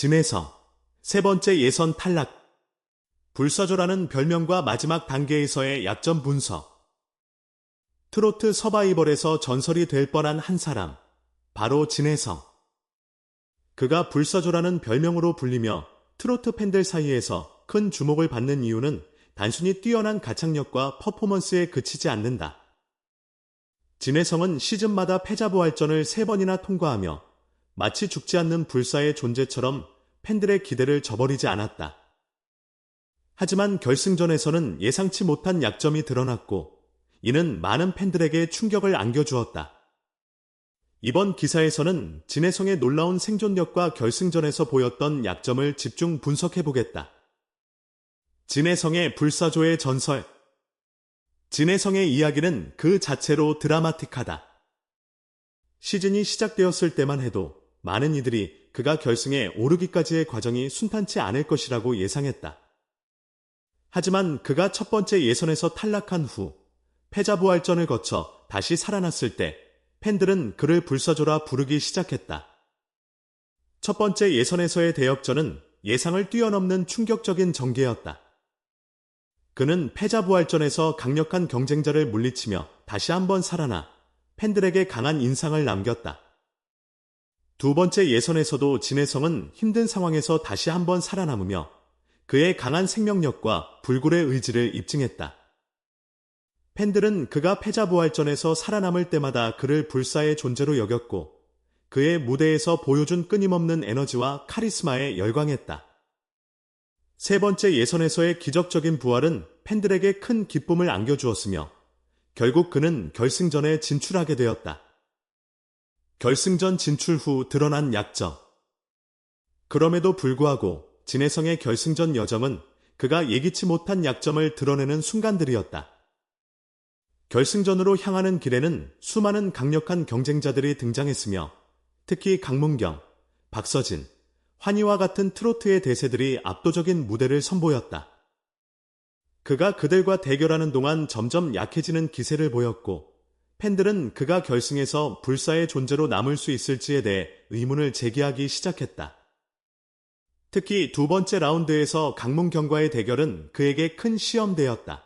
진해성. 세 번째 예선 탈락. 불사조라는 별명과 마지막 단계에서의 약점 분석. 트로트 서바이벌에서 전설이 될 뻔한 한 사람. 바로 진해성. 그가 불사조라는 별명으로 불리며 트로트 팬들 사이에서 큰 주목을 받는 이유는 단순히 뛰어난 가창력과 퍼포먼스에 그치지 않는다. 진해성은 시즌마다 패자부활전을 세 번이나 통과하며 마치 죽지 않는 불사의 존재처럼 팬들의 기대를 저버리지 않았다. 하지만 결승전에서는 예상치 못한 약점이 드러났고 이는 많은 팬들에게 충격을 안겨주었다. 이번 기사에서는 진해성의 놀라운 생존력과 결승전에서 보였던 약점을 집중 분석해보겠다. 진해성의 불사조의 전설 진해성의 이야기는 그 자체로 드라마틱하다. 시즌이 시작되었을 때만 해도 많은 이들이 그가 결승에 오르기까지의 과정이 순탄치 않을 것이라고 예상했다. 하지만 그가 첫 번째 예선에서 탈락한 후 패자부활전을 거쳐 다시 살아났을 때 팬들은 그를 불사조라 부르기 시작했다. 첫 번째 예선에서의 대역전은 예상을 뛰어넘는 충격적인 전개였다. 그는 패자부활전에서 강력한 경쟁자를 물리치며 다시 한번 살아나 팬들에게 강한 인상을 남겼다. 두 번째 예선에서도 진해성은 힘든 상황에서 다시 한번 살아남으며 그의 강한 생명력과 불굴의 의지를 입증했다. 팬들은 그가 패자부활전에서 살아남을 때마다 그를 불사의 존재로 여겼고 그의 무대에서 보여준 끊임없는 에너지와 카리스마에 열광했다. 세 번째 예선에서의 기적적인 부활은 팬들에게 큰 기쁨을 안겨주었으며 결국 그는 결승전에 진출하게 되었다. 결승전 진출 후 드러난 약점. 그럼에도 불구하고 진해성의 결승전 여정은 그가 예기치 못한 약점을 드러내는 순간들이었다. 결승전으로 향하는 길에는 수많은 강력한 경쟁자들이 등장했으며 특히 강문경, 박서진, 환희와 같은 트로트의 대세들이 압도적인 무대를 선보였다. 그가 그들과 대결하는 동안 점점 약해지는 기세를 보였고 팬들은 그가 결승에서 불사의 존재로 남을 수 있을지에 대해 의문을 제기하기 시작했다. 특히 두 번째 라운드에서 강문경과의 대결은 그에게 큰 시험대였다.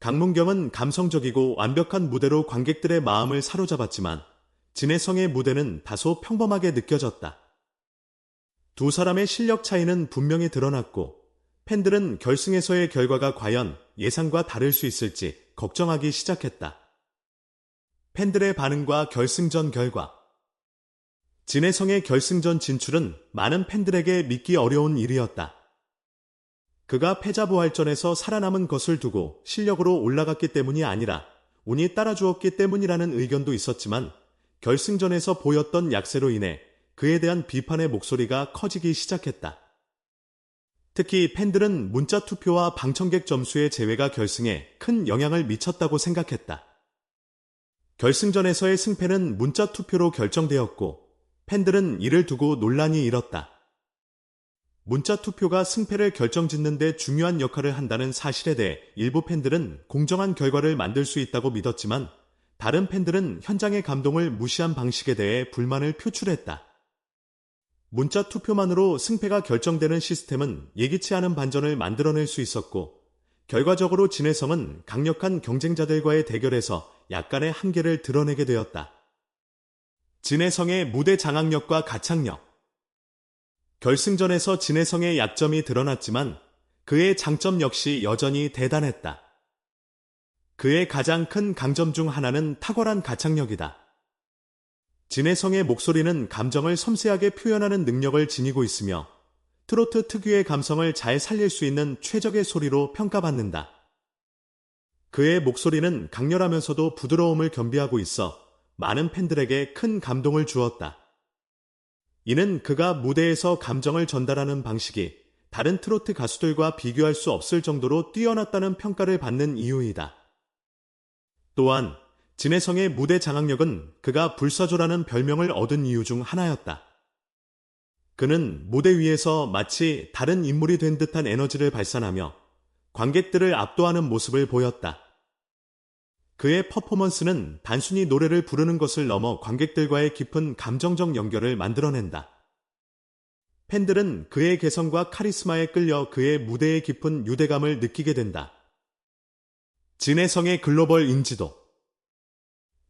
강문경은 감성적이고 완벽한 무대로 관객들의 마음을 사로잡았지만 진해성의 무대는 다소 평범하게 느껴졌다. 두 사람의 실력 차이는 분명히 드러났고 팬들은 결승에서의 결과가 과연 예상과 다를 수 있을지 걱정하기 시작했다. 팬들의 반응과 결승전 결과 진해성의 결승전 진출은 많은 팬들에게 믿기 어려운 일이었다. 그가 패자부활전에서 살아남은 것을 두고 실력으로 올라갔기 때문이 아니라 운이 따라주었기 때문이라는 의견도 있었지만 결승전에서 보였던 약세로 인해 그에 대한 비판의 목소리가 커지기 시작했다. 특히 팬들은 문자 투표와 방청객 점수의 제외가 결승에 큰 영향을 미쳤다고 생각했다. 결승전에서의 승패는 문자 투표로 결정되었고 팬들은 이를 두고 논란이 일었다. 문자 투표가 승패를 결정짓는 데 중요한 역할을 한다는 사실에 대해 일부 팬들은 공정한 결과를 만들 수 있다고 믿었지만 다른 팬들은 현장의 감동을 무시한 방식에 대해 불만을 표출했다. 문자 투표만으로 승패가 결정되는 시스템은 예기치 않은 반전을 만들어낼 수 있었고 결과적으로 진해성은 강력한 경쟁자들과의 대결에서 약간의 한계를 드러내게 되었다. 진해성의 무대 장악력과 가창력. 결승전에서 진해성의 약점이 드러났지만 그의 장점 역시 여전히 대단했다. 그의 가장 큰 강점 중 하나는 탁월한 가창력이다. 진해성의 목소리는 감정을 섬세하게 표현하는 능력을 지니고 있으며 트로트 특유의 감성을 잘 살릴 수 있는 최적의 소리로 평가받는다. 그의 목소리는 강렬하면서도 부드러움을 겸비하고 있어 많은 팬들에게 큰 감동을 주었다. 이는 그가 무대에서 감정을 전달하는 방식이 다른 트로트 가수들과 비교할 수 없을 정도로 뛰어났다는 평가를 받는 이유이다. 또한 진해성의 무대 장악력은 그가 불사조라는 별명을 얻은 이유 중 하나였다. 그는 무대 위에서 마치 다른 인물이 된 듯한 에너지를 발산하며 관객들을 압도하는 모습을 보였다. 그의 퍼포먼스는 단순히 노래를 부르는 것을 넘어 관객들과의 깊은 감정적 연결을 만들어낸다. 팬들은 그의 개성과 카리스마에 끌려 그의 무대에 깊은 유대감을 느끼게 된다. 진해성의 글로벌 인지도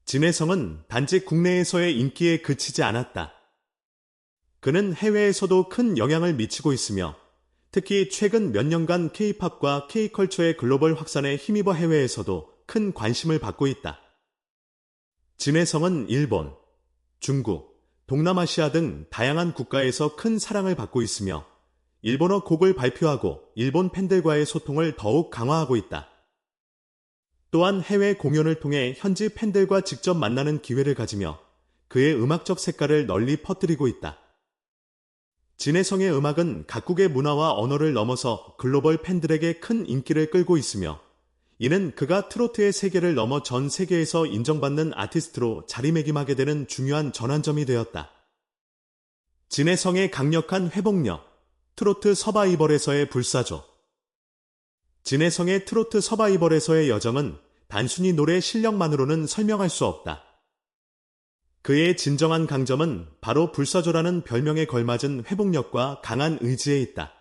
진해성은 단지 국내에서의 인기에 그치지 않았다. 그는 해외에서도 큰 영향을 미치고 있으며 특히 최근 몇 년간 K-팝과 K-컬처의 글로벌 확산에 힘입어 해외에서도 큰 관심을 받고 있다. 진해성은 일본, 중국, 동남아시아 등 다양한 국가에서 큰 사랑을 받고 있으며 일본어 곡을 발표하고 일본 팬들과의 소통을 더욱 강화하고 있다. 또한 해외 공연을 통해 현지 팬들과 직접 만나는 기회를 가지며 그의 음악적 색깔을 널리 퍼뜨리고 있다. 진해성의 음악은 각국의 문화와 언어를 넘어서 글로벌 팬들에게 큰 인기를 끌고 있으며 이는 그가 트로트의 세계를 넘어 전 세계에서 인정받는 아티스트로 자리매김하게 되는 중요한 전환점이 되었다. 진해성의 강력한 회복력, 트로트 서바이벌에서의 불사조. 진해성의 트로트 서바이벌에서의 여정은 단순히 노래 실력만으로는 설명할 수 없다. 그의 진정한 강점은 바로 불사조라는 별명에 걸맞은 회복력과 강한 의지에 있다.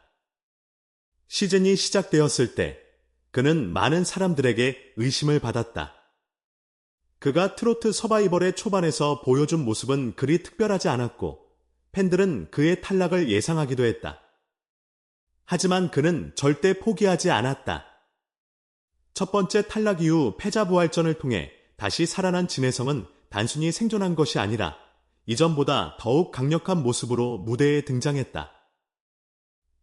시즌이 시작되었을 때 그는 많은 사람들에게 의심을 받았다. 그가 트로트 서바이벌의 초반에서 보여준 모습은 그리 특별하지 않았고 팬들은 그의 탈락을 예상하기도 했다. 하지만 그는 절대 포기하지 않았다. 첫 번째 탈락 이후 패자 부활전을 통해 다시 살아난 진해성은 단순히 생존한 것이 아니라 이전보다 더욱 강력한 모습으로 무대에 등장했다.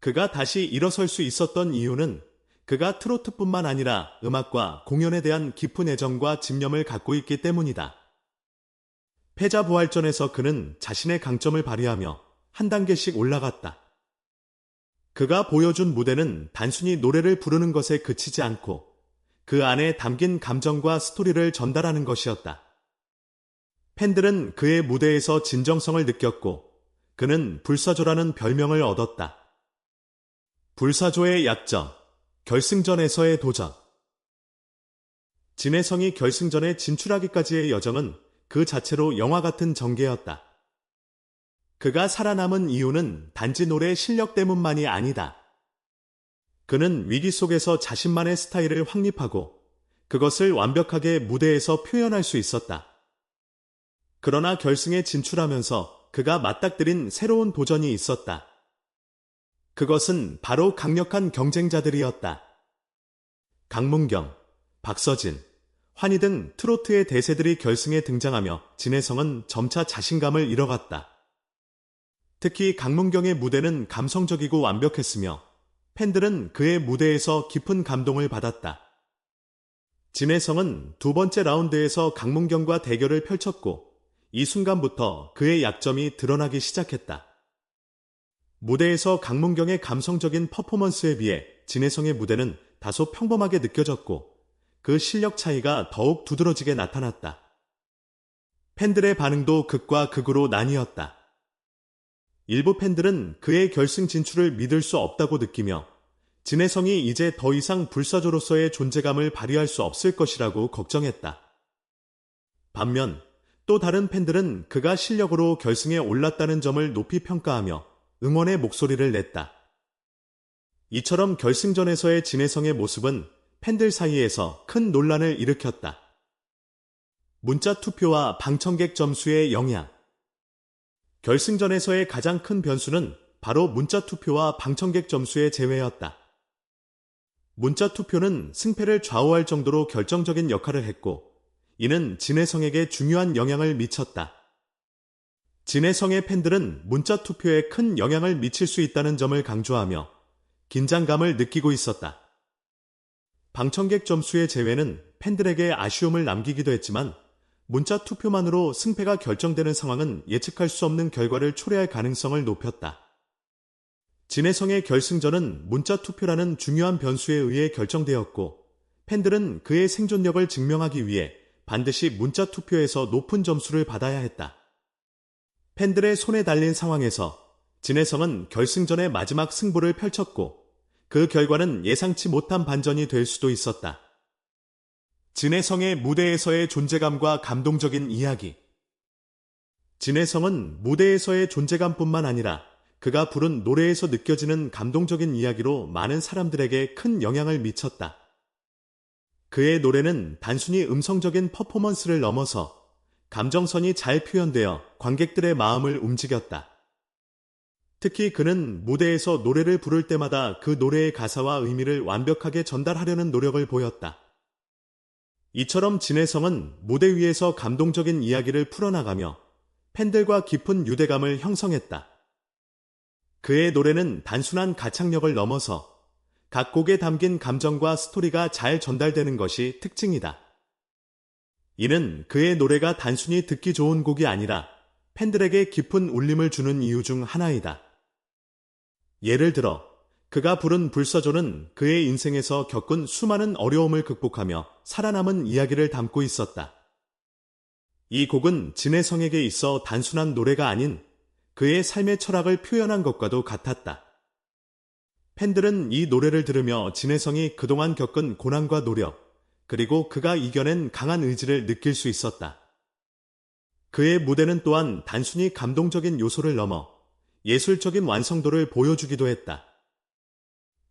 그가 다시 일어설 수 있었던 이유는 그가 트로트뿐만 아니라 음악과 공연에 대한 깊은 애정과 집념을 갖고 있기 때문이다. 패자부활전에서 그는 자신의 강점을 발휘하며 한 단계씩 올라갔다. 그가 보여준 무대는 단순히 노래를 부르는 것에 그치지 않고 그 안에 담긴 감정과 스토리를 전달하는 것이었다. 팬들은 그의 무대에서 진정성을 느꼈고 그는 불사조라는 별명을 얻었다. 불사조의 약점, 결승전에서의 도전. 진해성이 결승전에 진출하기까지의 여정은 그 자체로 영화 같은 전개였다. 그가 살아남은 이유는 단지 노래 실력 때문만이 아니다. 그는 위기 속에서 자신만의 스타일을 확립하고 그것을 완벽하게 무대에서 표현할 수 있었다. 그러나 결승에 진출하면서 그가 맞닥뜨린 새로운 도전이 있었다. 그것은 바로 강력한 경쟁자들이었다. 강문경, 박서진, 환희 등 트로트의 대세들이 결승에 등장하며 진해성은 점차 자신감을 잃어갔다. 특히 강문경의 무대는 감성적이고 완벽했으며 팬들은 그의 무대에서 깊은 감동을 받았다. 진해성은 두 번째 라운드에서 강문경과 대결을 펼쳤고 이 순간부터 그의 약점이 드러나기 시작했다. 무대에서 강문경의 감성적인 퍼포먼스에 비해 진해성의 무대는 다소 평범하게 느껴졌고 그 실력 차이가 더욱 두드러지게 나타났다. 팬들의 반응도 극과 극으로 나뉘었다. 일부 팬들은 그의 결승 진출을 믿을 수 없다고 느끼며 진해성이 이제 더 이상 불사조로서의 존재감을 발휘할 수 없을 것이라고 걱정했다. 반면 또 다른 팬들은 그가 실력으로 결승에 올랐다는 점을 높이 평가하며 응원의 목소리를 냈다. 이처럼 결승전에서의 진해성의 모습은 팬들 사이에서 큰 논란을 일으켰다. 문자 투표와 방청객 점수의 영향. 결승전에서의 가장 큰 변수는 바로 문자 투표와 방청객 점수의 제외였다. 문자 투표는 승패를 좌우할 정도로 결정적인 역할을 했고, 이는 진해성에게 중요한 영향을 미쳤다. 진해성의 팬들은 문자 투표에 큰 영향을 미칠 수 있다는 점을 강조하며 긴장감을 느끼고 있었다. 방청객 점수의 제외는 팬들에게 아쉬움을 남기기도 했지만 문자 투표만으로 승패가 결정되는 상황은 예측할 수 없는 결과를 초래할 가능성을 높였다. 진해성의 결승전은 문자 투표라는 중요한 변수에 의해 결정되었고 팬들은 그의 생존력을 증명하기 위해 반드시 문자 투표에서 높은 점수를 받아야 했다. 팬들의 손에 달린 상황에서 진해성은 결승전의 마지막 승부를 펼쳤고 그 결과는 예상치 못한 반전이 될 수도 있었다. 진해성의 무대에서의 존재감과 감동적인 이야기. 진해성은 무대에서의 존재감뿐만 아니라 그가 부른 노래에서 느껴지는 감동적인 이야기로 많은 사람들에게 큰 영향을 미쳤다. 그의 노래는 단순히 음성적인 퍼포먼스를 넘어서 감정선이 잘 표현되어 관객들의 마음을 움직였다. 특히 그는 무대에서 노래를 부를 때마다 그 노래의 가사와 의미를 완벽하게 전달하려는 노력을 보였다. 이처럼 진혜성은 무대 위에서 감동적인 이야기를 풀어나가며 팬들과 깊은 유대감을 형성했다. 그의 노래는 단순한 가창력을 넘어서 각 곡에 담긴 감정과 스토리가 잘 전달되는 것이 특징이다. 이는 그의 노래가 단순히 듣기 좋은 곡이 아니라 팬들에게 깊은 울림을 주는 이유 중 하나이다. 예를 들어 그가 부른 불사조는 그의 인생에서 겪은 수많은 어려움을 극복하며 살아남은 이야기를 담고 있었다. 이 곡은 진혜성에게 있어 단순한 노래가 아닌 그의 삶의 철학을 표현한 것과도 같았다. 팬들은 이 노래를 들으며 진혜성이 그동안 겪은 고난과 노력, 그리고 그가 이겨낸 강한 의지를 느낄 수 있었다. 그의 무대는 또한 단순히 감동적인 요소를 넘어 예술적인 완성도를 보여주기도 했다.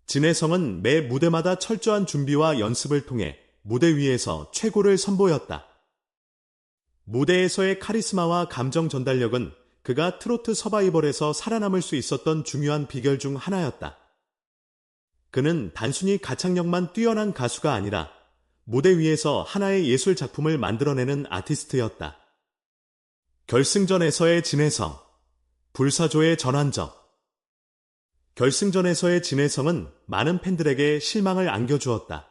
진혜성은 매 무대마다 철저한 준비와 연습을 통해 무대 위에서 최고를 선보였다. 무대에서의 카리스마와 감정 전달력은 그가 트로트 서바이벌에서 살아남을 수 있었던 중요한 비결 중 하나였다. 그는 단순히 가창력만 뛰어난 가수가 아니라 무대 위에서 하나의 예술 작품을 만들어내는 아티스트였다. 결승전에서의 진혜성, 불사조의 전환적, 결승전에서의 진혜성은 많은 팬들에게 실망을 안겨주었다.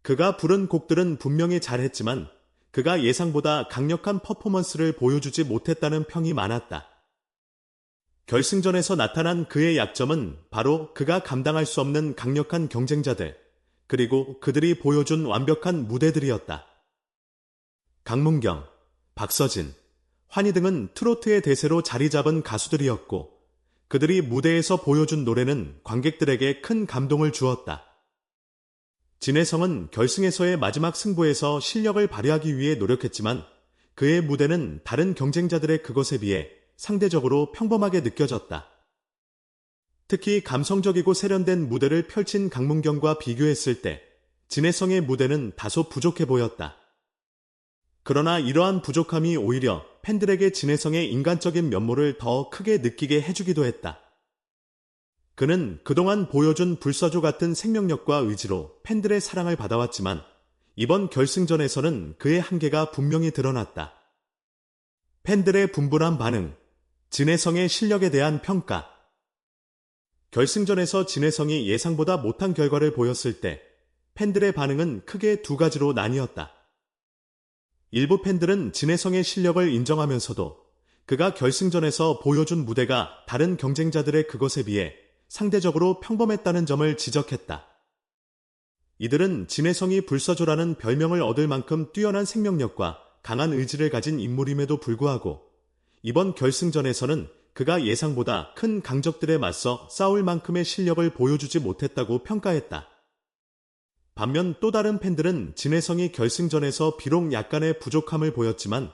그가 부른 곡들은 분명히 잘했지만 그가 예상보다 강력한 퍼포먼스를 보여주지 못했다는 평이 많았다. 결승전에서 나타난 그의 약점은 바로 그가 감당할 수 없는 강력한 경쟁자들, 그리고 그들이 보여준 완벽한 무대들이었다. 강문경, 박서진, 환희 등은 트로트의 대세로 자리 잡은 가수들이었고, 그들이 무대에서 보여준 노래는 관객들에게 큰 감동을 주었다. 진혜성은 결승에서의 마지막 승부에서 실력을 발휘하기 위해 노력했지만 그의 무대는 다른 경쟁자들의 그것에 비해 상대적으로 평범하게 느껴졌다. 특히 감성적이고 세련된 무대를 펼친 강문경과 비교했을 때 진혜성의 무대는 다소 부족해 보였다. 그러나 이러한 부족함이 오히려 팬들에게 진혜성의 인간적인 면모를 더 크게 느끼게 해주기도 했다. 그는 그동안 보여준 불사조 같은 생명력과 의지로 팬들의 사랑을 받아왔지만 이번 결승전에서는 그의 한계가 분명히 드러났다. 팬들의 분분한 반응, 진혜성의 실력에 대한 평가. 결승전에서 진혜성이 예상보다 못한 결과를 보였을 때 팬들의 반응은 크게 두 가지로 나뉘었다. 일부 팬들은 진혜성의 실력을 인정하면서도 그가 결승전에서 보여준 무대가 다른 경쟁자들의 그것에 비해 상대적으로 평범했다는 점을 지적했다. 이들은 진혜성이 불사조라는 별명을 얻을 만큼 뛰어난 생명력과 강한 의지를 가진 인물임에도 불구하고 이번 결승전에서는 그가 예상보다 큰 강적들에 맞서 싸울 만큼의 실력을 보여주지 못했다고 평가했다. 반면 또 다른 팬들은 진혜성이 결승전에서 비록 약간의 부족함을 보였지만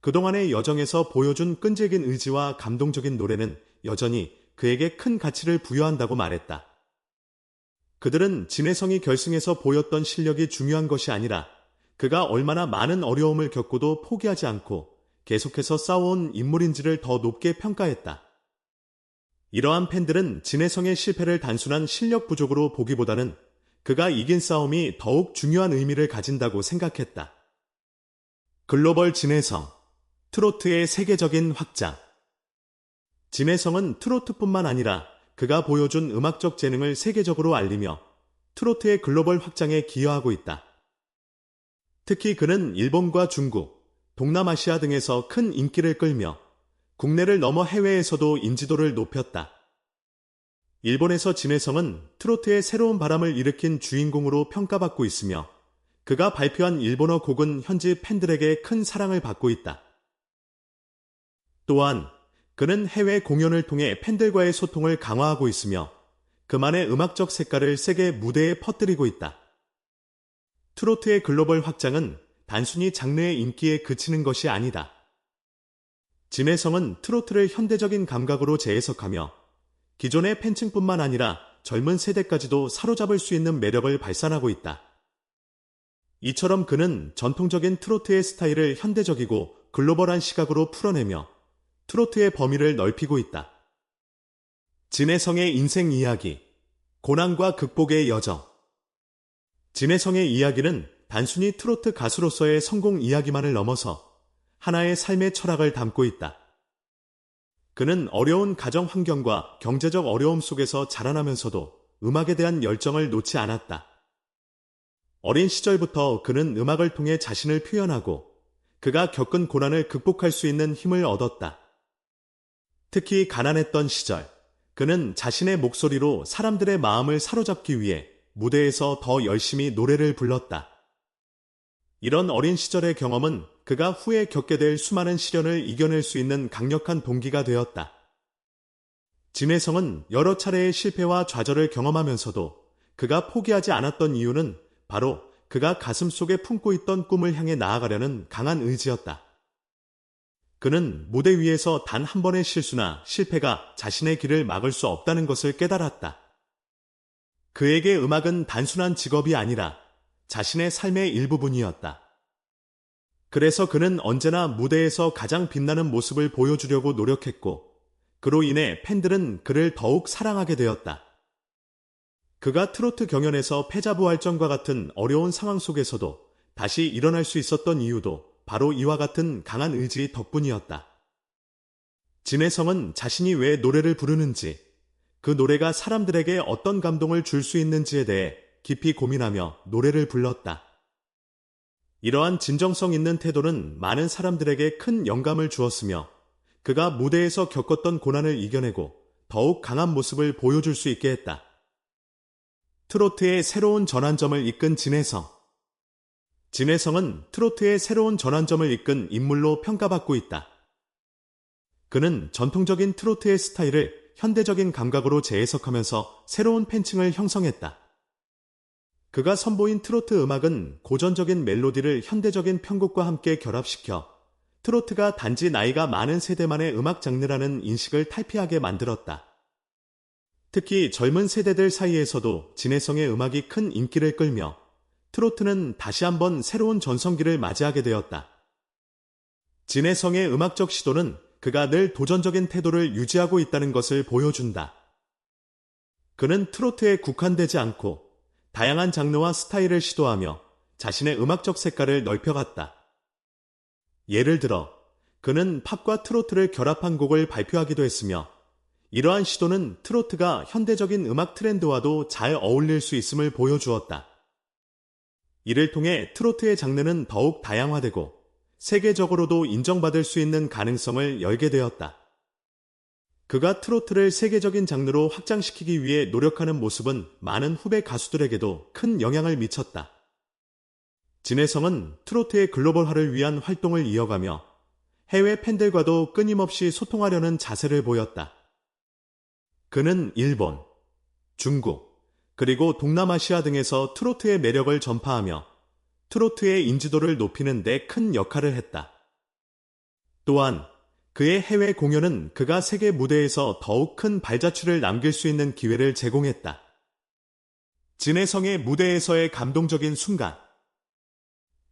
그동안의 여정에서 보여준 끈질긴 의지와 감동적인 노래는 여전히 그에게 큰 가치를 부여한다고 말했다. 그들은 진혜성이 결승에서 보였던 실력이 중요한 것이 아니라 그가 얼마나 많은 어려움을 겪고도 포기하지 않고 계속해서 싸워온 인물인지를 더 높게 평가했다. 이러한 팬들은 진혜성의 실패를 단순한 실력 부족으로 보기보다는 그가 이긴 싸움이 더욱 중요한 의미를 가진다고 생각했다. 글로벌 진해성, 트로트의 세계적인 확장. 진해성은 트로트뿐만 아니라 그가 보여준 음악적 재능을 세계적으로 알리며 트로트의 글로벌 확장에 기여하고 있다. 특히 그는 일본과 중국, 동남아시아 등에서 큰 인기를 끌며 국내를 넘어 해외에서도 인지도를 높였다. 일본에서 진해성은 트로트의 새로운 바람을 일으킨 주인공으로 평가받고 있으며 그가 발표한 일본어 곡은 현지 팬들에게 큰 사랑을 받고 있다. 또한 그는 해외 공연을 통해 팬들과의 소통을 강화하고 있으며 그만의 음악적 색깔을 세계 무대에 퍼뜨리고 있다. 트로트의 글로벌 확장은 단순히 장르의 인기에 그치는 것이 아니다. 진혜성은 트로트를 현대적인 감각으로 재해석하며 기존의 팬층뿐만 아니라 젊은 세대까지도 사로잡을 수 있는 매력을 발산하고 있다. 이처럼 그는 전통적인 트로트의 스타일을 현대적이고 글로벌한 시각으로 풀어내며 트로트의 범위를 넓히고 있다. 진혜성의 인생 이야기, 고난과 극복의 여정. 진혜성의 이야기는 단순히 트로트 가수로서의 성공 이야기만을 넘어서 하나의 삶의 철학을 담고 있다. 그는 어려운 가정 환경과 경제적 어려움 속에서 자라나면서도 음악에 대한 열정을 놓지 않았다. 어린 시절부터 그는 음악을 통해 자신을 표현하고 그가 겪은 고난을 극복할 수 있는 힘을 얻었다. 특히 가난했던 시절, 그는 자신의 목소리로 사람들의 마음을 사로잡기 위해 무대에서 더 열심히 노래를 불렀다. 이런 어린 시절의 경험은 그가 후에 겪게 될 수많은 시련을 이겨낼 수 있는 강력한 동기가 되었다. 진혜성은 여러 차례의 실패와 좌절을 경험하면서도 그가 포기하지 않았던 이유는 바로 그가 가슴 속에 품고 있던 꿈을 향해 나아가려는 강한 의지였다. 그는 무대 위에서 단 한 번의 실수나 실패가 자신의 길을 막을 수 없다는 것을 깨달았다. 그에게 음악은 단순한 직업이 아니라 자신의 삶의 일부분이었다. 그래서 그는 언제나 무대에서 가장 빛나는 모습을 보여주려고 노력했고, 그로 인해 팬들은 그를 더욱 사랑하게 되었다. 그가 트로트 경연에서 패자부활전과 같은 어려운 상황 속에서도 다시 일어날 수 있었던 이유도 바로 이와 같은 강한 의지 덕분이었다. 진혜성은 자신이 왜 노래를 부르는지, 그 노래가 사람들에게 어떤 감동을 줄 수 있는지에 대해 깊이 고민하며 노래를 불렀다. 이러한 진정성 있는 태도는 많은 사람들에게 큰 영감을 주었으며 그가 무대에서 겪었던 고난을 이겨내고 더욱 강한 모습을 보여줄 수 있게 했다. 트로트의 새로운 전환점을 이끈 진혜성. 진혜성은 트로트의 새로운 전환점을 이끈 인물로 평가받고 있다. 그는 전통적인 트로트의 스타일을 현대적인 감각으로 재해석하면서 새로운 팬층을 형성했다. 그가 선보인 트로트 음악은 고전적인 멜로디를 현대적인 편곡과 함께 결합시켜 트로트가 단지 나이가 많은 세대만의 음악 장르라는 인식을 탈피하게 만들었다. 특히 젊은 세대들 사이에서도 진해성의 음악이 큰 인기를 끌며 트로트는 다시 한번 새로운 전성기를 맞이하게 되었다. 진해성의 음악적 시도는 그가 늘 도전적인 태도를 유지하고 있다는 것을 보여준다. 그는 트로트에 국한되지 않고 다양한 장르와 스타일을 시도하며 자신의 음악적 색깔을 넓혀갔다. 예를 들어, 그는 팝과 트로트를 결합한 곡을 발표하기도 했으며 이러한 시도는 트로트가 현대적인 음악 트렌드와도 잘 어울릴 수 있음을 보여주었다. 이를 통해 트로트의 장르는 더욱 다양화되고 세계적으로도 인정받을 수 있는 가능성을 열게 되었다. 그가 트로트를 세계적인 장르로 확장시키기 위해 노력하는 모습은 많은 후배 가수들에게도 큰 영향을 미쳤다. 진혜성은 트로트의 글로벌화를 위한 활동을 이어가며 해외 팬들과도 끊임없이 소통하려는 자세를 보였다. 그는 일본, 중국, 그리고 동남아시아 등에서 트로트의 매력을 전파하며 트로트의 인지도를 높이는 데 큰 역할을 했다. 또한 그의 해외 공연은 그가 세계 무대에서 더욱 큰 발자취를 남길 수 있는 기회를 제공했다. 진혜성의 무대에서의 감동적인 순간.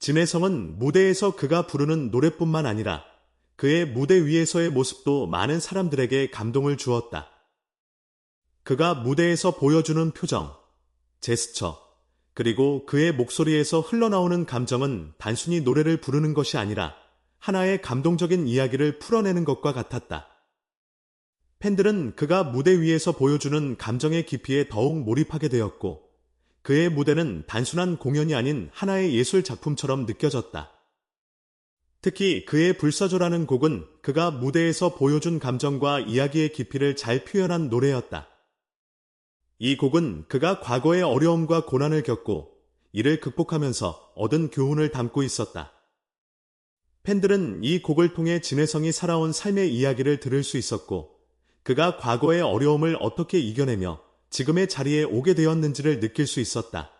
진혜성은 무대에서 그가 부르는 노래뿐만 아니라 그의 무대 위에서의 모습도 많은 사람들에게 감동을 주었다. 그가 무대에서 보여주는 표정, 제스처, 그리고 그의 목소리에서 흘러나오는 감정은 단순히 노래를 부르는 것이 아니라 하나의 감동적인 이야기를 풀어내는 것과 같았다. 팬들은 그가 무대 위에서 보여주는 감정의 깊이에 더욱 몰입하게 되었고, 그의 무대는 단순한 공연이 아닌 하나의 예술 작품처럼 느껴졌다. 특히 그의 불사조라는 곡은 그가 무대에서 보여준 감정과 이야기의 깊이를 잘 표현한 노래였다. 이 곡은 그가 과거의 어려움과 고난을 겪고 이를 극복하면서 얻은 교훈을 담고 있었다. 팬들은 이 곡을 통해 진혜성이 살아온 삶의 이야기를 들을 수 있었고 그가 과거의 어려움을 어떻게 이겨내며 지금의 자리에 오게 되었는지를 느낄 수 있었다.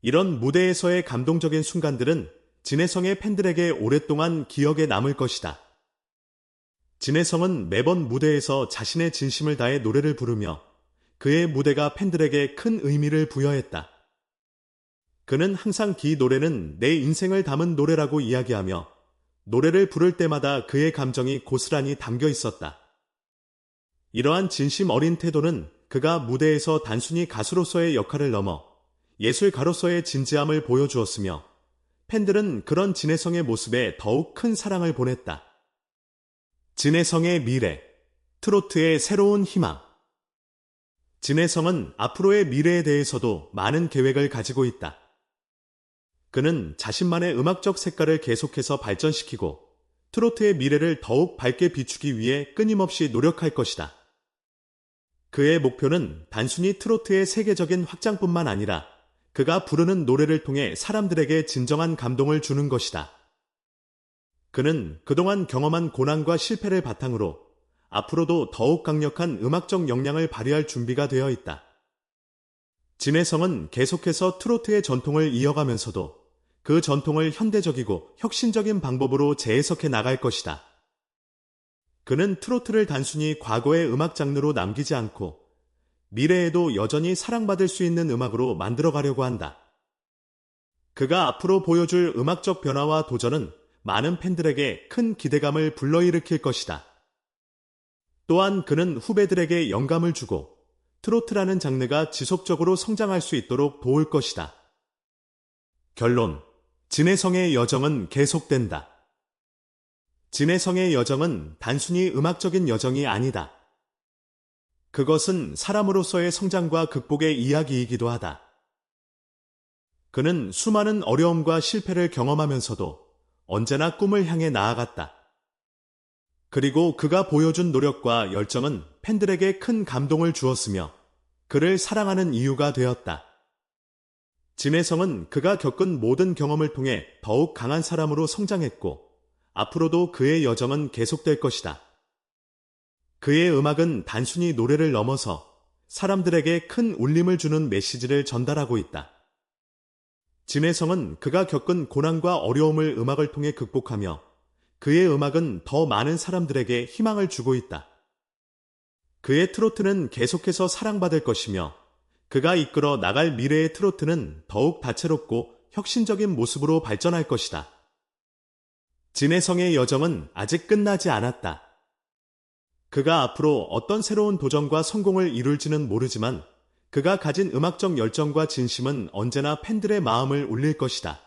이런 무대에서의 감동적인 순간들은 진혜성의 팬들에게 오랫동안 기억에 남을 것이다. 진혜성은 매번 무대에서 자신의 진심을 다해 노래를 부르며 그의 무대가 팬들에게 큰 의미를 부여했다. 그는 항상 기 노래는 내 인생을 담은 노래라고 이야기하며 노래를 부를 때마다 그의 감정이 고스란히 담겨 있었다. 이러한 진심 어린 태도는 그가 무대에서 단순히 가수로서의 역할을 넘어 예술가로서의 진지함을 보여주었으며 팬들은 그런 진혜성의 모습에 더욱 큰 사랑을 보냈다. 진혜성의 미래, 트로트의 새로운 희망. 진혜성은 앞으로의 미래에 대해서도 많은 계획을 가지고 있다. 그는 자신만의 음악적 색깔을 계속해서 발전시키고 트로트의 미래를 더욱 밝게 비추기 위해 끊임없이 노력할 것이다. 그의 목표는 단순히 트로트의 세계적인 확장뿐만 아니라 그가 부르는 노래를 통해 사람들에게 진정한 감동을 주는 것이다. 그는 그동안 경험한 고난과 실패를 바탕으로 앞으로도 더욱 강력한 음악적 역량을 발휘할 준비가 되어 있다. 진혜성은 계속해서 트로트의 전통을 이어가면서도 그 전통을 현대적이고 혁신적인 방법으로 재해석해 나갈 것이다. 그는 트로트를 단순히 과거의 음악 장르로 남기지 않고 미래에도 여전히 사랑받을 수 있는 음악으로 만들어가려고 한다. 그가 앞으로 보여줄 음악적 변화와 도전은 많은 팬들에게 큰 기대감을 불러일으킬 것이다. 또한 그는 후배들에게 영감을 주고 트로트라는 장르가 지속적으로 성장할 수 있도록 도울 것이다. 결론. 진혜성의 여정은 계속된다. 진혜성의 여정은 단순히 음악적인 여정이 아니다. 그것은 사람으로서의 성장과 극복의 이야기이기도 하다. 그는 수많은 어려움과 실패를 경험하면서도 언제나 꿈을 향해 나아갔다. 그리고 그가 보여준 노력과 열정은 팬들에게 큰 감동을 주었으며 그를 사랑하는 이유가 되었다. 진혜성은 그가 겪은 모든 경험을 통해 더욱 강한 사람으로 성장했고 앞으로도 그의 여정은 계속될 것이다. 그의 음악은 단순히 노래를 넘어서 사람들에게 큰 울림을 주는 메시지를 전달하고 있다. 진혜성은 그가 겪은 고난과 어려움을 음악을 통해 극복하며 그의 음악은 더 많은 사람들에게 희망을 주고 있다. 그의 트로트는 계속해서 사랑받을 것이며 그가 이끌어 나갈 미래의 트로트는 더욱 다채롭고 혁신적인 모습으로 발전할 것이다. 진혜성의 여정은 아직 끝나지 않았다. 그가 앞으로 어떤 새로운 도전과 성공을 이룰지는 모르지만 그가 가진 음악적 열정과 진심은 언제나 팬들의 마음을 울릴 것이다.